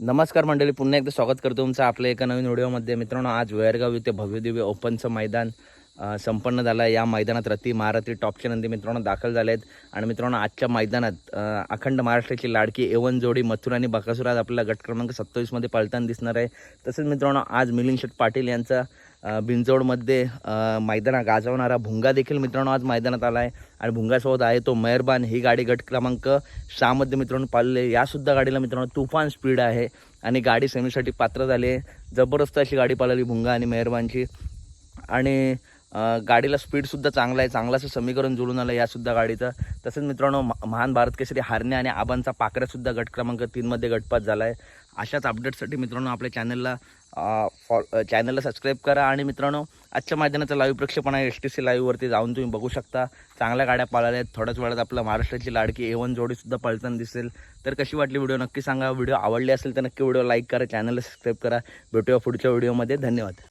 नमस्कार मंडळी पुन्हा एकदा स्वागत करतो तुमचं आपल्या एका नवीन व्हिडिओमध्ये मित्रांनो आज वेरगाव इथे भव्यदिव्य ओपनचं मैदान संपन्न झाला. आहे या मैदानात रती महारथी टॉपचे नंदी मित्रांनो दाखल झाले आहेत आणि मित्रांनो आजच्या मैदानात अखंड महाराष्ट्राची लाडकी एवन जोडी मथुर आणि बकासूर आज आपल्याला गट क्रमांक सत्तावीसमध्ये पळताना दिसणार आहे. तसेच मित्रांनो आज मिलिंद शेठ पाटील यांचा बिंजोडमध्ये मैदाना मैदानात गाजवणारा भुंगा देखील मित्रांनो आज मैदानात आला आहे आणि भुंगासोबत आहे तो मेहरबान. ही गाडी गट क्रमांक सहामध्ये मित्रांनो पाळले यासुद्धा गाडीला मित्रांनो तुफान स्पीड आहे. आणि गाडी सेमीसाठी पात्र झाली आहे. जबरदस्त अशी गाडी पाळली भुंगा आणि मेहरबानची. आणि गाडीला स्पीडसुद्धा चांगला आहे. चांगलं असं समीकरण जुळून आलं यासुद्धा गाडीचं. तसंच मित्रांनो म- महान भारत केसरी हारणे आणि आबांचा पाकऱ्यासुद्धा गट क्रमांक तीनमध्ये गटपात झाला आहे अशाच अपडेटसाठी मित्रांनो आपल्या चॅनलला फॉ चॅनलला सबस्क्राईब करा आणि मित्रांनो आजच्या मैदानाचा लाईव्ह प्रक्षेपण आहे. एस टी सी लाईव्हवरती जाऊन तुम्ही बघू शकता. चांगल्या गाड्या पाळल्या आहेत. थोड्याच वेळात आपल्या महाराष्ट्राची लाडकी एवन जोडीसुद्धा पळताना दिसेल. तर कशी वाटली व्हिडिओ नक्की सांगा. व्हिडिओ आवडली असेल तर नक्की व्हिडिओ लाईक करा. चॅनलला सबस्क्राईब करा. भेटूया पुढच्या व्हिडिओमध्ये धन्यवाद.